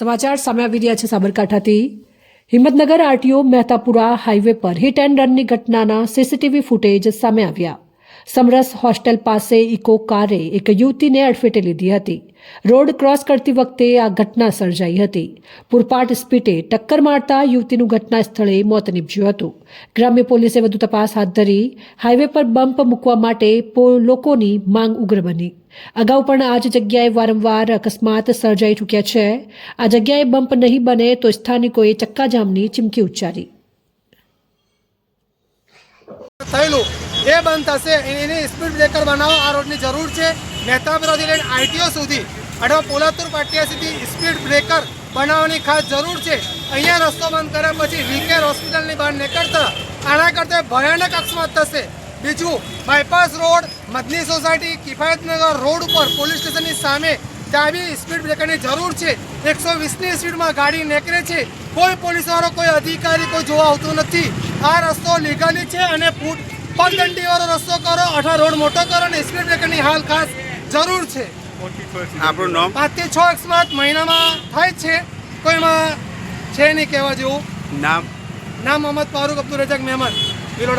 સમાચાર સામે આવી રહ્યા છે સાબરકાંઠાથી. હિંમતનગર આરટીઓ મહેતાપુરા હાઈવે પર હિટ એન્ડ રનની ઘટનાના સીસીટીવી ફૂટેજ સામે આવ્યા. સમરસ હોસ્ટેલ પાસે ઇકો કારે એક યુવતીને અડફેટે લીધી હતી. રોડ ક્રોસ કરતી વખતે આ ઘટના સર્જાઈ હતી. પૂરપાટ સ્પીટે ટક્કર મારતા યુવતીનું ઘટના સ્થળે મોત નીપજ્યું હતું. ગ્રામ્ય પોલીસે વધુ તપાસ હાથ ધરી હાઈવે પર બમ્પ મૂકવા માટે લોકોની માંગ ઉગ્ર બની. અગાઉ પણ આ જ જગ્યાએ વારંવાર અકસ્માત સર્જાઈ ચૂક્યા છે. આ જગ્યાએ બમ્પ નહીં બને તો સ્થાનિકોએ ચક્કાજામની ચીમકી ઉચ્ચારી. થયેલું. બંધ થશે. એની સ્પીડ બ્રેકર બનાવો. આ રોડની જરૂર છે. મહેતાપુરાથી લઈને આઈટીઓ સુધી. અથવા પોલાતુર પાટિયા સુધી સ્પીડ બ્રેકર બનાવવાની ખાસ જરૂર છે. અહીંયા રસ્તો બંધ કર્યા પછી વીકેર હોસ્પિટલની બહાર નીકળતા આના કરતાં ભયાનક અકસ્માત થશે. બીજું bypass road, Madni society Kifayatnagar road ઉપર પોલીસ સ્ટેશનની સામે ત્યાં બી સ્પીડ બ્રેકરની જરૂર છે. એકસો વીસની સ્પીડમાં ગાડી નીકળે છે. કોઈ પોલીસવાળો, કોઈ અધિકારી કોઈ જોવા આવતું નથી. આ રસ્તો લીગલી છે અને ફૂટ પગદંડીવાળો રસ્તો કરો અથવા રોડ મોટો કરો અને સ્પીડ બ્રેકરની હાલ ખાસ જરૂર છે. આપણું નામ? પાંચથી છ અકસ્માત મહિનામાં થાય છે. કોઈમાં છે નહીં કહેવા જેવું. નામ? નામ મોહમ્મદ ફારૂક અબ્દુલ રજાક મહેમદ